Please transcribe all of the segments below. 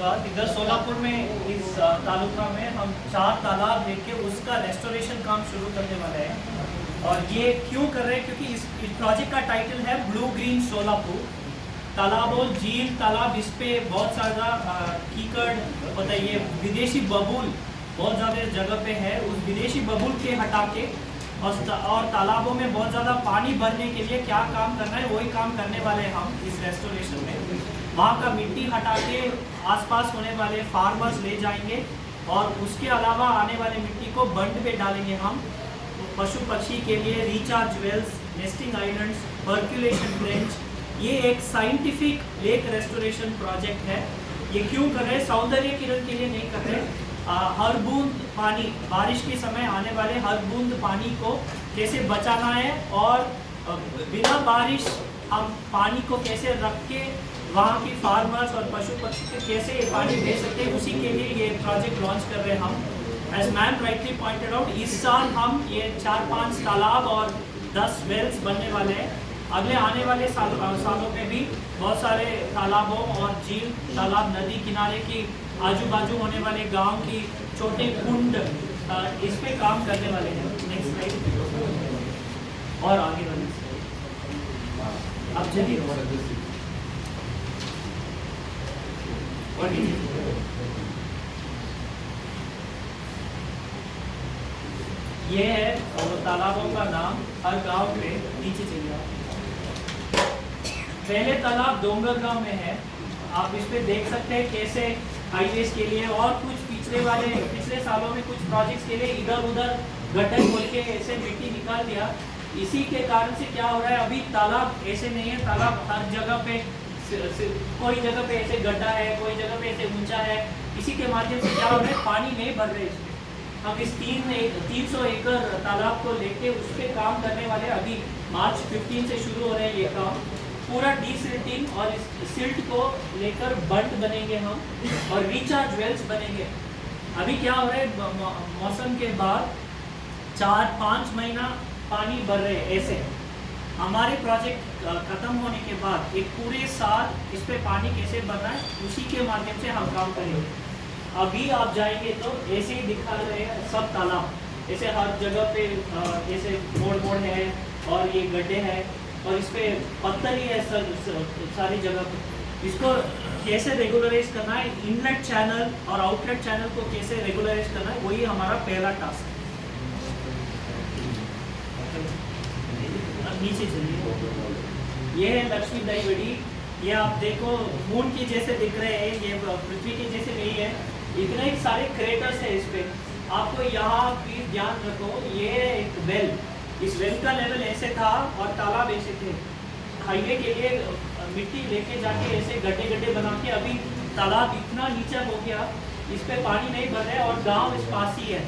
धन्यवाद। इधर सोलापुर में इस तालुका में हम चार तालाब लेके उसका रेस्टोरेशन काम शुरू करने वाले हैं। और ये क्यों कर रहे हैं? क्योंकि इस, इस प्रोजेक्ट का टाइटल है ब्लू ग्रीन सोलापुर तालाबों झील तालाब इस पे बहुत सारा कीकड़ बताइए विदेशी बबूल बहुत ज़्यादा जगह पे है। उस विदेशी बबूल के हटा के और और तालाबों में बहुत ज़्यादा पानी भरने के लिए क्या काम करना है वही काम करने वाले हैं हम इस रेस्टोरेशन में। वहाँ का मिट्टी हटा के आसपास होने वाले फार्मर्स ले जाएँगे और उसके अलावा आने वाले मिट्टी को बंड पे डालेंगे हम। पशु पक्षी के लिए recharge wells nesting islands percolation plains ये एक साइंटिफिक लेक रेस्टोरेशन प्रोजेक्ट है। ये क्यों कर रहे सौंदर्य किरण के लिए नहीं कर रहे। आ, हर बूंद पानी बारिश के समय आने वाले हर बूंद पानी को कैसे बचाना है और बिना बारिश हम पानी को कैसे रख के वहाँ की फार्मर्स और पशु पक्षी कैसे ये पानी दे सकते हैं, उसी के लिए ये प्रोजेक्ट लॉन्च कर रहे हैं हम। As ma'am rightly pointed out इस साल हम ये चार पाँच तालाब और दस वेल्स बनने वाले हैं। अगले आने वाले साल सालों में भी बहुत सारे तालाबों और झील, तालाब नदी किनारे की आजू बाजू होने वाले गाँव की छोटे कुंड इस पर काम करने वाले हैं। नेक्स्ट स्लाइड और आगे slide। अब चलिए और नीचे। ये है और तालाबों का नाम हर गाँव में नीचे चलिए। पहले तालाब डोंगर गाँव में है। आप इस पे देख सकते हैं कैसे हाईवेज के लिए और कुछ पिछले वाले, पिछले सालों में कुछ प्रोजेक्ट्स के लिए इधर उधर गड्ढे खोल के ऐसे मिट्टी निकाल दिया। इसी के कारण से क्या हो रहा है, अभी तालाब ऐसे नहीं है। तालाब हर जगह पे कोई जगह पे ऐसे गड्ढा है, कोई जगह पे ऐसे ऊँचा है, इसी के माध्यम से क्या हो रहा है पानी नहीं भर रहे इसमें हम इस तीन तीन सौ एकड़ तालाब को लेके उस पे काम करने वाले अभी मार्च 15 से शुरू हो रहे हैं ये काम। पूरा डीसिल्टिंग और इस सिल्ट को लेकर बंट बनेंगे हम और रिचार्ज वेल्स बनेंगे। अभी क्या हो रहा है मौसम के बाद चार, पाँच महीना पानी भर रहे ऐसे। हमारे प्रोजेक्ट खत्म होने के बाद एक पूरे साल इस पे पानी कैसे भरना है उसी के माध्यम से हम काम करेंगे। अभी आप जाएँगे तो ऐसे ही दिखा रहे हैं सब तालाब। ऐसे हर जगह पे ऐसे मोड़ मोड़ है और ये गड्ढे हैं और इस पर पत्थर ही है सर, सर, सारी जगह पे। इसको कैसे रेगुलराइज करना है इनलेट चैनल और आउटलेट चैनल को कैसे रेगुलराइज करना है वही हमारा पहला टास्क है। नीचे चलिए। ये है लक्ष्मी दही बड़ी। ये आप देखो मून के जैसे दिख रहे हैं, ये पृथ्वी के जैसे नहीं है। इतने ही सारे क्रेटर्स है इस पे। आपको यहाँ भी ध्यान रखो, ये एक वेल इस वेल का लेवल ऐसे था और तालाब ऐसे थे। हाईवे के लिए मिट्टी लेके जाके ऐसे गड्ढे गड्ढे बना के अभी तालाब इतना नीचा हो गया, इस पे पानी नहीं भर रहा और गाँव इस पास ही है।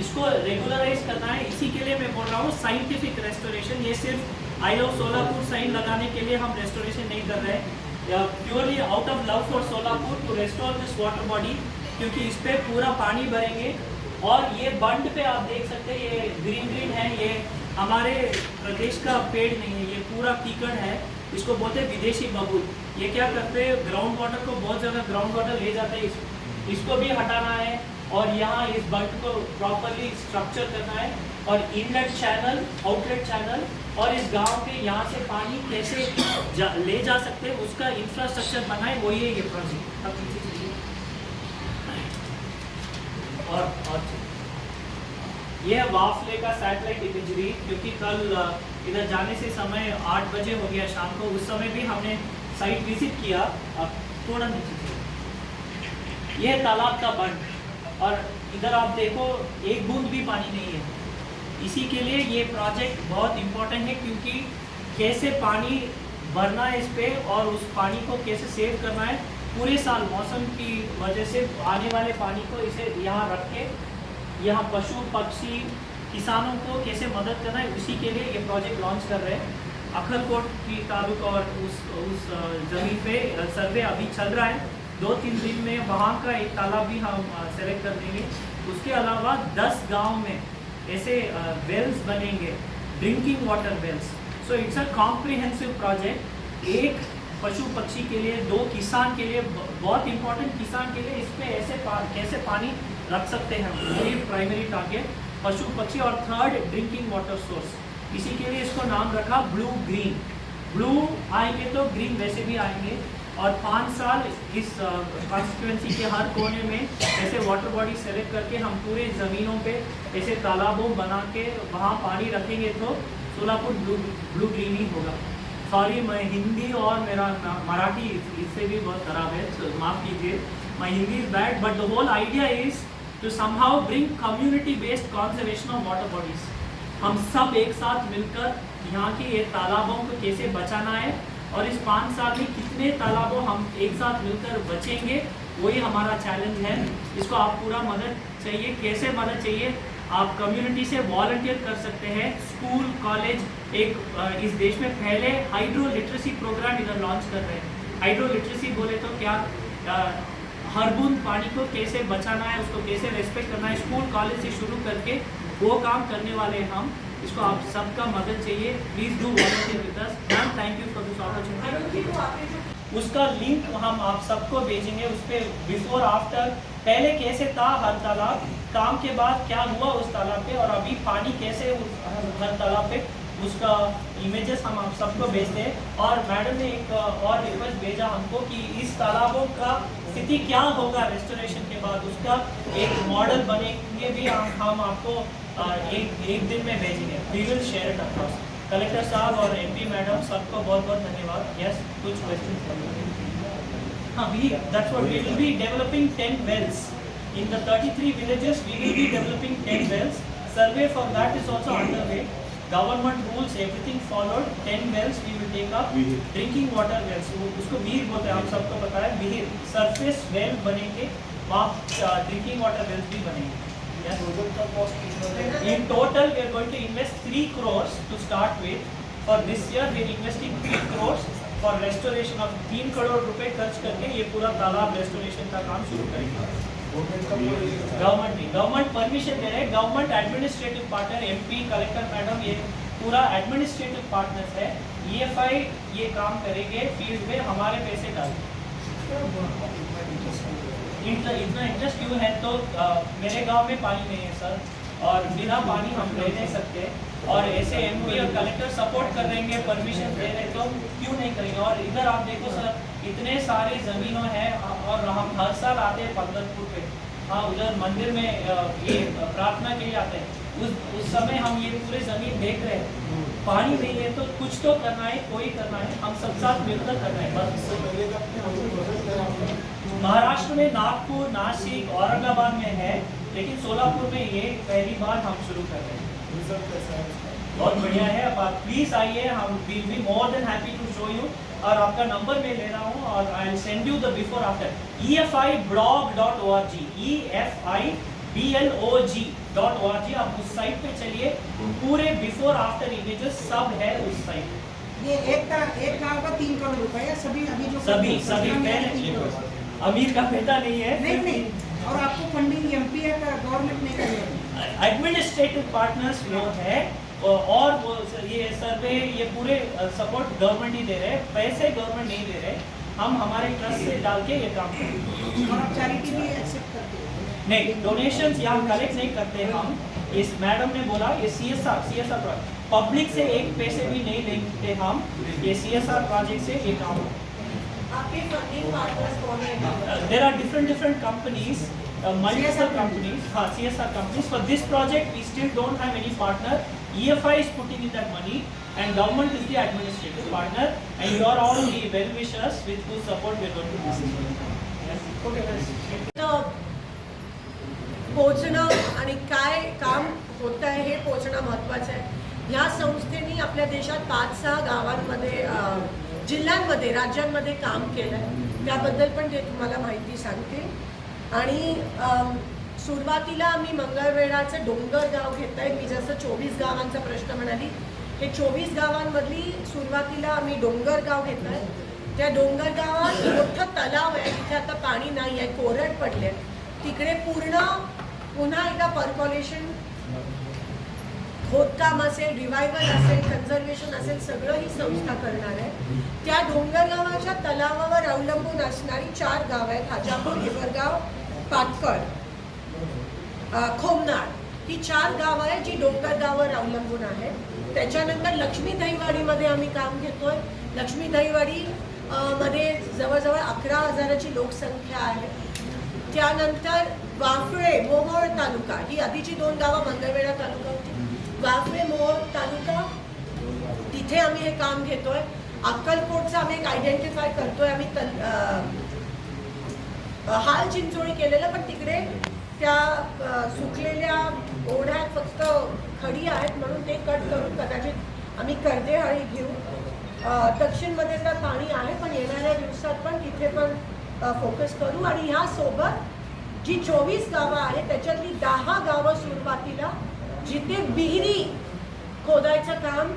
इसको रेगुलराइज करना है। इसी के लिए मैं बोल रहा हूँ साइंटिफिक रेस्टोरेशन ये सिर्फ़ आई लव सोलापुर साइन लगाने के लिए हम रेस्टोरेशन नहीं कर रहे हैं। Purely out of love for Solapur to restore this water body क्योंकि इस पर पूरा पानी भरेंगे। और ये बंड पे आप देख सकते हैं, ये ग्रीन ग्रीन है, ये हमारे प्रदेश का पेड़ नहीं है, ये पूरा कीकड़ है। इसको बोलते हैं विदेशी बबूल। ये क्या करते हैं ग्राउंड वाटर को बहुत ज़्यादा ग्राउंड वाटर ले जाते हैं। इस- इसको भी हटाना है और यहाँ इस बंड को प्रॉपरली स्ट्रक्चर करना है। और इनलेट चैनल आउटलेट चैनल और इस गाँव के यहाँ से पानी कैसे जा, ले जा सकते हैं उसका इंफ्रास्ट्रक्चर बनाए वही है ये प्रोजेक्ट अब और और ये वाफले का सैटेलाइट इमेजरी क्योंकि कल इधर जाने से समय आठ बजे हो गया शाम को उस समय भी हमने साइट विज़िट किया अब थोड़ा नीचे चलिए। ये तालाब का बंद और इधर आप देखो एक बूंद भी पानी नहीं है। इसी के लिए ये प्रोजेक्ट बहुत इम्पोर्टेंट है क्योंकि कैसे पानी भरना है इस पर और उस पानी को कैसे सेव करना है, पूरे साल मौसम की वजह से आने वाले पानी को इसे यहाँ रख के यहाँ पशु, पक्षी, किसानों को कैसे मदद करना है, उसी के लिए ये प्रोजेक्ट लॉन्च कर रहे हैं। अखलकोट की तालुक और उस उस ज़मीन पे सर्वे अभी चल रहा है। दो तीन दिन में वहाँ का एक तालाब भी हम सेलेक्ट कर देंगे। उसके अलावा दस गाँव में ऐसे वेल्स बनेंगे drinking water wells so it's a comprehensive project एक पशु पक्षी के लिए दो किसान के लिए बहुत इंपॉर्टेंट किसान के लिए इस पे ऐसे पा, कैसे पानी रख सकते हैं ये प्राइमरी टारगेट पशु पक्षी और थर्ड ड्रिंकिंग वाटर सोर्स इसी के लिए इसको नाम रखा ब्लू ग्रीन ब्लू आएँगे तो ग्रीन वैसे भी आएँगे. और पाँच साल इस कॉन्स्टिट्यूंसी के हर कोने में ऐसे वाटर बॉडी सेलेक्ट करके हम पूरे ज़मीनों पे ऐसे तालाबों बना के वहाँ पानी रखेंगे तो सोलापुर ब्लू ब्लू ग्रीन ही होगा। सॉरी मैं हिंदी और मेरा मराठी इससे भी बहुत खराब है तो माफ़ कीजिए। My Hindi is bad but the whole idea is to somehow bring community based conservation of water bodies हम सब एक साथ मिलकर यहाँ के ये तालाबों को कैसे बचाना है और इस पाँच साल में कितने तालाबों हम एक साथ मिलकर बचेंगे, वही हमारा चैलेंज है। इसको आप पूरा मदद चाहिए। कैसे मदद चाहिए? आप कम्युनिटी से वॉलंटियर कर सकते हैं। स्कूल कॉलेज एक इस देश में पहले हाइड्रो लिटरेसी प्रोग्राम इधर लॉन्च कर रहे हैं। हाइड्रो लिटरेसी बोले तो क्या हर बूंद पानी को कैसे बचाना है, उसको कैसे रेस्पेक्ट करना है? स्कूल कॉलेज से शुरू करके वो काम करने वाले हम, इसको आप सबका मदद चाहिए। Please do volunteer with us ma'am thank you for this opportunity उसका लिंक हम आप सबको भेजेंगे, उस पर बिफोर आफ्टर पहले कैसे था हर तालाब, काम के बाद क्या हुआ उस तालाब पे, और अभी पानी कैसे उस हर तालाब पे, उसका इमेजेस हम आप सबको भेजते हैं। और मैडम ने एक और रिक्वेस्ट भेजा हमको कि इस तालाबों का स्थिति क्या होगा रेस्टोरेशन के बाद, उसका एक मॉडल बनेंगे भी, हम आपको एक एक दिन में भेजेंगे we will share it across collector साहब और एमपी मैडम सबको बहुत बहुत धन्यवाद यस कुछ क्वेश्चन हाँ we that's what we will be developing 10 wells in the 33 villages we will be developing 10 wells survey for that is also underway government rules everything followed 10 wells we will take up drinking water wells वो उसको वीर बोलते हैं आप सबको पता है वीर surface वेल बनेंगे वहाँ ड्रिंकिंग वाटर वेल्स भी बनेंगे. In total, we are going to invest 3 crores to start with. For this year, we are investing 3 crores. For restoration of 3 crore रुपए खर्च करके ये पूरा तालाब रेस्टोरेशन का काम शुरू करेंगे। गवर्नमेंट नहीं गवर्नमेंट परमिशन दे रहे हैं। Government administrative partner MP collector madam ये पूरा एडमिनिस्ट्रेटिव पार्टनर्स है। ईएफआई ये काम करेंगे फ़ील्ड में हमारे पैसे डाल इतना इंटरेस्ट क्यों है? तो अ, मेरे गाँव में पानी नहीं है सर। और बिना पानी हम रह नहीं सकते। और ऐसे एमपी और कलेक्टर सपोर्ट कर देंगे परमिशन दे रहे तो क्यों नहीं करेंगे? और इधर आप देखो सर इतने सारे ज़मीनों हैं और हम हर साल आते हैं पंदरपुर पे। हाँ उधर मंदिर में ये प्रार्थना के लिए आते हैं। उस उस समय हम ये पूरे ज़मीन देख रहे हैं। पानी नहीं है तो कुछ तो करना है, कोई करना है, हम सब साथ मिलकर करना है महाराष्ट्र में नागपुर, नासिक, औरंगाबाद में है, लेकिन सोलापुर में ये पहली बार हम शुरू कर रहे हैं। बहुत बढ़िया है, अब आप प्लीज़ आइए, हम will be more than happy to show you और आपका नंबर मैं ले रहा हूँ, और I send you the before after E F I blog dot O R G E F I B L O G dot O G आप उस site पे चलिए। पूरे बिफोर आफ्टर इमेजेस सब है उस साइट ये एक का एक गाँव का तीन करोड़ रुपए है सभी अभी जो सभी सभी है, पहले अमीर का बेटा नहीं है नहीं नहीं और आपको फंडिंग एमपी है का गवर्नमेंट नहीं करेगा एडमिनिस्ट्रेटिव पार्टनर्स वो है और वो ये सर्वे ये पूरे सपोर्ट गवर्नमेंट ही दे रहे हैं। पैसे गवर्नमेंट नहीं दे रहे। हम हमारे ट्रस्ट से डाल के ये काम करेंगे और आप चैरिटी भी एक्सेप्ट करते हो। नहीं डोनेशंस यहाँ कलेक्ट नहीं करते हम इस मैडम ने बोला ये C S R C S R public से एक पैसे भी नहीं लेते हम ये सी एस आर प्रोजेक्ट से ये काम आपके फंडिंग पार्टनर्स कौन है there are different different companies uh, multiple companies uh, CSR companies for this project we still don't have any partner EFI is putting in that money and government is the administrative partner and you are all the well wishers with whose support we are going to do this yes. okay guys. पोचणं आणि काय काम होत आहे हे पोचणं महत्त्वाचं आहे. ह्या संस्थेने आपल्या देशात पाच सहा गावांमध्ये जिल्ह्यांमध्ये राज्यांमध्ये काम केलं आहे त्याबद्दल पण ते तुम्हाला माहिती सांगतील. आणि अं, सुरुवातीला आम्ही मंगळवेढाचं डोंगर गाव घेत आहे मी जसं चोवीस गावांचा प्रश्न म्हणाली हे चोवीस गावांमधली सुरुवातीला आम्ही डोंगर गाव घेत आहे त्या डोंगर गावात मोठं तलाव आहे. तिथे आता पाणी नाही आहे कोरड पडले तिकडे पूर्ण पुन्हा एकदा परकॉलेशन खोदकाम असेल रिवायवल असेल कन्झर्वेशन असेल सगळं ही संस्था करणार आहे. त्या डोंगरगावाच्या तलावावर अवलंबून असणारी चार गावं आहेत. हाजापूर हिवरगाव पाटकळ खोमनाळ. ही चार गावं आहेत जी डोंगरगावावर अवलंबून आहेत. त्याच्यानंतर लक्ष्मी दहीवाडीमध्ये आम्ही काम घेतोय. लक्ष्मी दहीवाडी मध्ये जवळजवळ अकरा हजाराची लोकसंख्या आहे. त्यानंतर वाफळे मोहोळ तालुका ही आधीची दोन गावं मंगळवेढा तालुका होती. वाफळे मोहोळ तालुका तिथे आम्ही हे काम घेतोय. अक्कलकोटचं आम्ही एक आयडेंटिफाय करतोय. आम्ही तल हाल चिंचोळी केलेलं पण तिकडे त्या सुकलेल्या ओढ्यात फक्त खडी आहेत म्हणून ते कट करून कदाचित आम्ही कर्देहाळी घेऊ. अ, दक्षिणमध्ये तर पाणी आहे पण येणाऱ्या दिवसात पण तिथे पण फोकस करू आणि ह्यासोबत जी चोवीस गावं आहेत त्याच्यातली दहा गावं सुरुवातीला जिथे विहिरी खोदायचं काम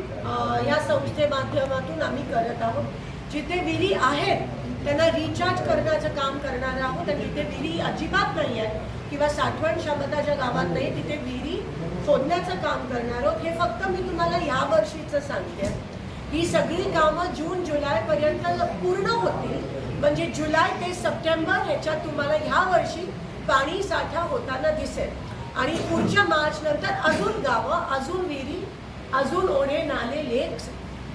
या संस्थे माध्यमातून आम्ही करत आहोत. जिथे विहिरी आहेत त्यांना रिचार्ज करण्याचं काम करणार आहोत आणि जिथे विहिरी अजिबात नाही आहे किंवा साठवण क्षमता ज्या गावात नाही तिथे विहिरी खोदण्याचं काम करणार आहोत. हे फक्त मी तुम्हाला या वर्षीचं सांगते. ही सगळी कामं जून जुलैपर्यंत पूर्ण होतील. म्हणजे जुलै ते सप्टेंबर ह्याच्यात तुम्हाला ह्या वर्षी पाणी साठा होताना दिसेल. आणि पुढच्या मार्च नंतर अजून गावं अजून विहिरी अजून ओढे नाले लेक्स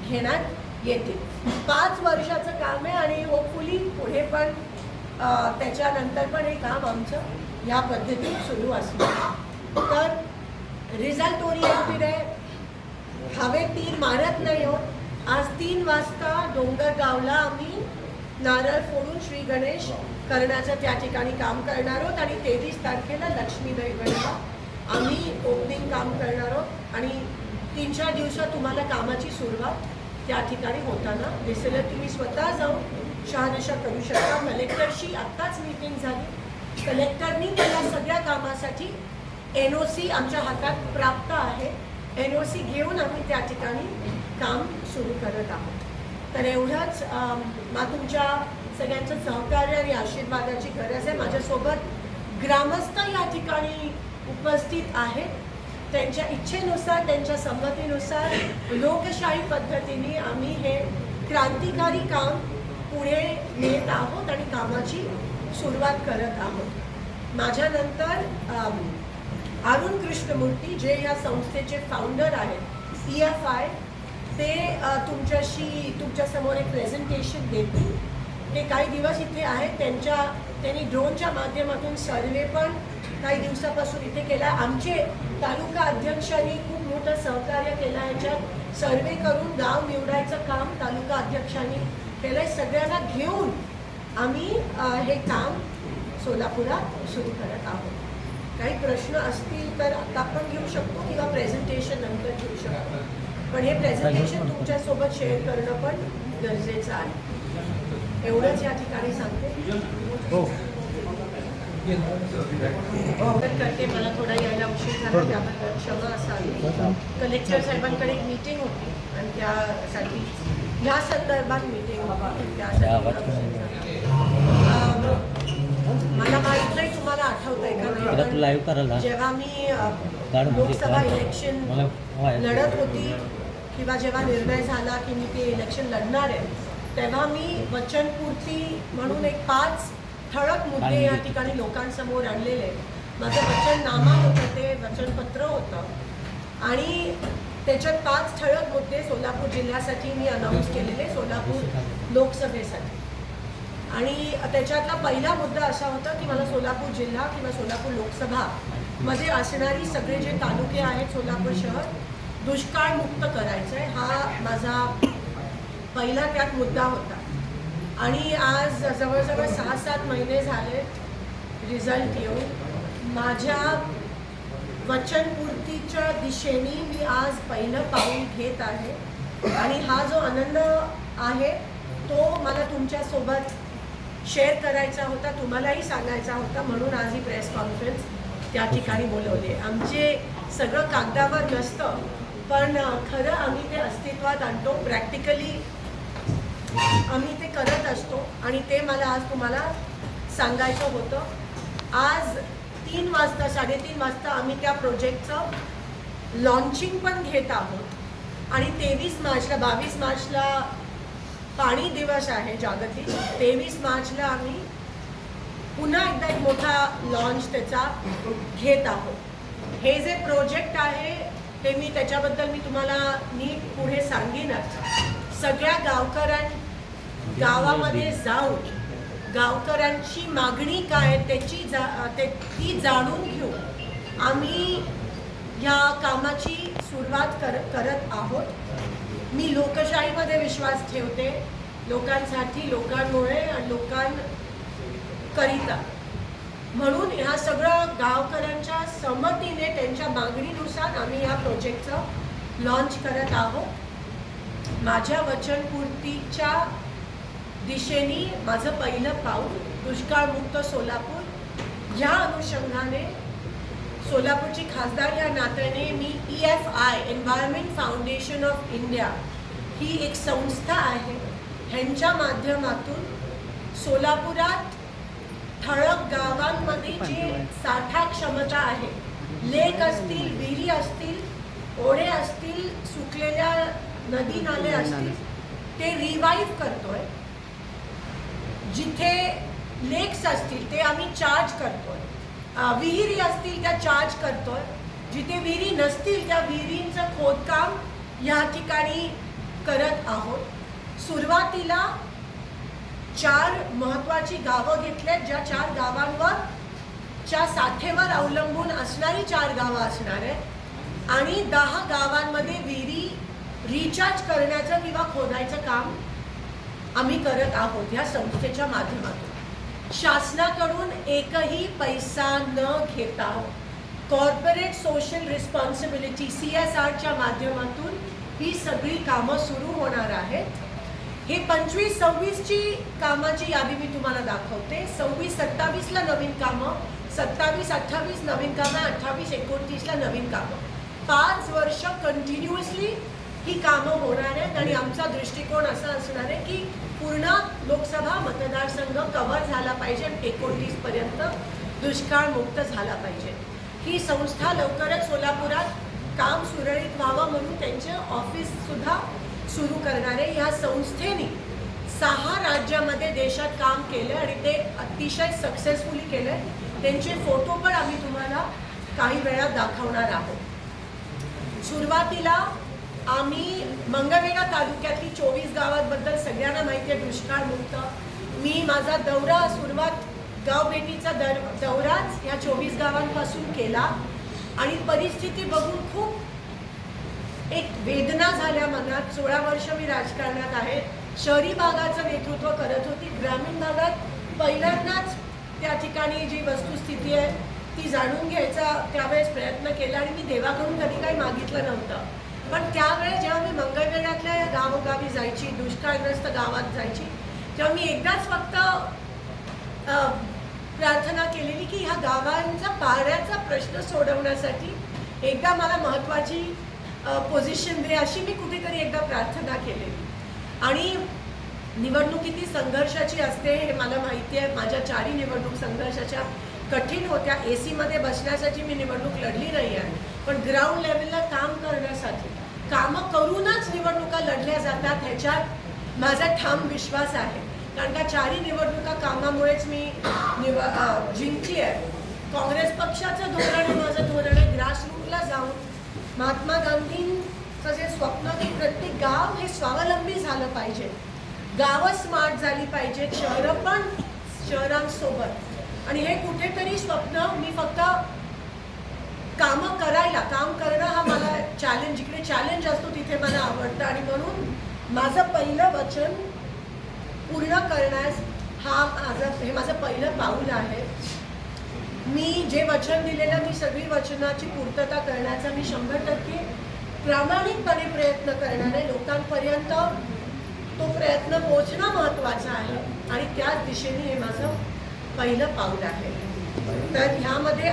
घेण्यात येतील. पाच वर्षाचं काम आहे आणि होपफुली पुढे पण त्याच्यानंतर पण हे काम आमचं ह्या पद्धतीत सुरू असणार. तर रिझल्ट ओरिएंटेड आहे. हवे तीन मारत नाही हो आज तीन वाजता डोंगरगावला आम्ही नारळ फोडून श्री गणेश करण्याचं त्या ठिकाणी काम करणार आहोत आणि तेवीस तारखेला लक्ष्मी दैवतला आम्ही ओपनिंग काम करणार आहोत आणि तीन चार दिवसात तुम्हाला कामाची सुरुवात त्या ठिकाणी होताना दिसेल. तुम्ही स्वतः जाऊन शहानिशा करू शकता. कलेक्टरशी आत्ताच मीटिंग झाली. कलेक्टरनी मला सगळ्या कामासाठी एन ओ सी आमच्या हातात प्राप्त आहे. एन ओ सी घेऊन आम्ही त्या ठिकाणी काम सुरू करत आहोत. तर एवढंच मग मा तुमच्या सगळ्यांचं सहकार्य आणि आशीर्वादाची गरज आहे. माझ्यासोबत ग्रामस्थ या ठिकाणी उपस्थित आहेत. त्यांच्या इच्छेनुसार त्यांच्या संमतीनुसार लोकशाही पद्धतीने आम्ही हे क्रांतिकारी काम पुढे नेत आहोत आणि कामाची सुरुवात करत आहोत. माझ्यानंतर अरुण कृष्णमूर्ती जे या संस्थेचे फाउंडर आहेत सी एफ आय ते तुमच्याशी तुमच्यासमोर एक प्रेझेंटेशन देतील. ते काही दिवस इथे आहेत. त्यांच्या त्यांनी ड्रोनच्या माध्यमातून सर्वे पण काही दिवसापासून इथे केला. आमचे तालुका अध्यक्षांनी खूप मोठं सहकार्य केलं. आहे याच्यात सर्वे करून गाव निवडायचं काम तालुका अध्यक्षांनी केलं सगळ्यांना घेऊन आम्ही हे काम सोलापुरात सुरू करत आहोत. काही प्रश्न असतील तर आता पण घेऊ शकतो किंवा प्रेझेंटेशन नंतर घेऊ शकतो. पण हे प्रेझेंटेशन तुमच्यासोबत शेअर करणं पण गरजेचं आहे. एवढंच या ठिकाणी सांगते. हो. तर करते. मला थोडा यायला उशीर झाला त्याबद्दल क्षमा असावी. कलेक्टर साहेबांकडे एक मीटिंग होती आणि त्यासाठी ह्या संदर्भात मीटिंग होती. त्यासाठी मला माहीत नाही तुम्हाला आठवतंय का नाही एकदा तू पण लाईव्ह करायला जेव्हा मी म्हणजे लोकसभा. इलेक्शन लढत होती किंवा जेव्हा निर्णय झाला की मी ते इलेक्शन लढणार आहे तेव्हा मी वचनपूर्ती म्हणून एक पाच ठळक मुद्दे या ठिकाणी लोकांसमोर आणलेले. माझं वचननामा होतं ते वचनपत्र होतं. आणि त्याच्यात पाच ठळक मुद्दे सोलापूर जिल्ह्यासाठी मी अनाऊन्स केलेले सोलापूर लोकसभेसाठी. आणि त्याच्यातला पहिला मुद्दा असा होता की मला सोलापूर जिल्हा किंवा सोलापूर लोकसभा मध्ये असणारी सगळे जे तालुके आहेत सोलापूर शहर दुष्काळमुक्त करायचं आहे हा माझा पहिला त्यात मुद्दा होता. आणि आज जवळजवळ सहा सात महिने झाले रिझल्ट येऊन. माझ्या वचनपूर्तीच्या दिशेने मी आज पहिलं पाऊल घेत आहे. आणि हा जो आनंद आहे तो मला तुमच्यासोबत शेअर करायचा होता तुम्हालाही सांगायचा होता म्हणून आज ही प्रेस कॉन्फरन्स त्या ठिकाणी बोलवले. आमचे सगळं कागदावर नसतं पण खरं आम्ही ते अस्तित्वात आणतो. प्रॅक्टिकली आम्ही ते करत असतो आणि ते मला आज तुम्हाला सांगायचं होतं. आज तीन वाजता साडेतीन वाजता आम्ही त्या प्रोजेक्टचं लॉन्चिंग पण घेत आहोत. आणि तेवीस मार्चला बावीस मार्चला पाणी दिवस आहे जागतिक. तेवीस मार्चला आम्ही पुन्हा एकदा एक मोठा लॉन्च त्याचा घेत आहोत. हे जे प्रोजेक्ट आहे ते मी त्याच्याबद्दल मी तुम्हाला नीट पुढे सांगेनच. सगळ्या गावकऱ्यां गावामध्ये जाऊन गावकऱ्यांची मागणी काय त्याची जा ते ती जाणून घेऊ आम्ही या कामाची सुरुवात कर करत आहोत. मी लोकशाहीमध्ये विश्वास ठेवते. लोकांसाठी लोकांमुळे आणि करिता. म्हणून ह्या सगळं गावकऱ्यांच्या संमतीने त्यांच्या मागणीनुसार आम्ही या प्रोजेक्टचं लॉन्च करत आहोत. माझ्या वचनपूर्तीच्या दिशेने माझं पहिलं पाऊल दुष्काळमुक्त सोलापूर. या अनुषंगाने सोलापूरची खासदार या नात्याने मी E F I environment foundation of India ही एक संस्था आहे. ह्यांच्या माध्यमातून सोलापुरात ठळक गावांमध्ये जे साठा क्षमता आहे. लेक असतील विहिरी असतील ओढे असतील सुकलेल्या नदी नाले असतील ते रिवाईव्ह करतोय. जिथे लेक्स असतील ते आम्ही चार्ज करतोय. विहिरी असतील त्या चार्ज करतोय. जिथे विहिरी नसतील त्या विहिरींचं खोदकाम या ठिकाणी करत आहोत. सुरुवातीला चार महत्वाची गावं घेतल्यात ज्या च्या साठेवर अवलंबून असणारी चार गावं असणार आहेत. आणि दहा गावांमध्ये विहिरी रिचार्ज करण्याचं किंवा खोदायचं काम आम्ही करत आहोत ह्या संस्थेच्या माध्यमातून. शासनाकडून एकही पैसा न घेता corporate social responsibility C S आरच्या माध्यमातून ही सगळी कामं सुरू होणार आहेत. हे पंचवीस सव्वीसची कामाची यादी मी तुम्हाला दाखवते. सव्वीस सत्तावीसला नवीन कामं सत्तावीस अठ्ठावीस नवीन कामं अठ्ठावीस एकोणतीसला नवीन कामं. पाच वर्ष कंटिन्युअसली ही कामं होणार आहेत आणि आमचा दृष्टिकोन असा असणार आहे की पूर्ण लोकसभा मतदारसंघ कव्हर झाला पाहिजे एकोणतीसपर्यंत दुष्काळमुक्त झाला पाहिजे. ही संस्था लवकरच सोलापुरात काम सुरळीत व्हावं म्हणून त्यांचे ऑफिससुद्धा सुरू सुरू करणारे ह्या संस्थेने सहा राज्यामध्ये देशात काम केलं आणि ते अतिशय सक्सेसफुली केलं त्यांचे फोटो पण आम्ही तुम्हाला काही वेळात दाखवणार आहोत. सुरुवातीला आम्ही मंगळवेढा तालुक्यातली चोवीस गावांबद्दल सगळ्यांना माहिती आहे दुष्काळमुक्त मी माझा दौरा सुरुवात गावभेटीचा दर दौराच या चोवीस गावांपासून केला. आणि परिस्थिती बघून खूप एक वेदना झाल्या मनात. सोळा वर्ष मी राजकारणात आहे. शहरी भागाचं नेतृत्व करत होती. ग्रामीण भागात पहिल्यांदाच त्या ठिकाणी जी वस्तुस्थिती आहे ती जाणून घ्यायचा त्यावेळेस प्रयत्न केला आणि मी देवाकडून कधी काही मागितलं नव्हतं. पण त्यावेळेस जेव्हा मी मंगळवेढ्यातल्या या गावोगावी जायची दुष्काळग्रस्त गावात जायची तेव्हा मी एकदाच फक्त प्रार्थना केलेली की ह्या गावांचा पाण्याचा प्रश्न सोडवण्यासाठी एकदा मला महत्त्वाची पोझिशन दे अशी मी कुठेतरी एकदा प्रार्थना केलेली. आणि निवडणूक किती संघर्षाची असते हे मला माहिती आहे. माझ्या चारही निवडणूक संघर्षाच्या कठीण होत्या. ए सीमध्ये बसण्यासाठी मी निवडणूक लढली नाही आहे. पण ग्राउंड लेवलला काम करण्यासाठी कामं करूनच निवडणुका लढल्या जातात ह्याच्यात माझा ठाम विश्वास आहे. कारण का चारही निवडणुका कामामुळेच मी निव जिंकली आहे. काँग्रेस पक्षाचं धोरण आहे. माझं धोरण आहे ग्रासरूटला जाऊन. महात्मा गांधींचं जे स्वप्न की प्रत्येक गाव हे स्वावलंबी झालं पाहिजे. गावं स्मार्ट झाली पाहिजेत शहरं पण शहरांसोबत. आणि हे कुठेतरी स्वप्न मी फक्त कामं करायला काम करणं हा मला चॅलेंज जिकडे चॅलेंज असतो तिथे मला आवडतं. आणि म्हणून माझं पहिलं वचन पूर्ण करण्यास हा माझं हे माझं पहिलं पाऊल आहे. मी जे वचन दिलेलं मी सगळी वचनाची पूर्तता करण्याचा मी शंभर टक्के प्रामाणिकपणे प्रयत्न करणार आहे. लोकांपर्यंत तो प्रयत्न पोचणं महत्त्वाचा आहे. आणि त्याच दिशेने हे माझं पहिलं पाऊल आहे. तर ह्यामध्ये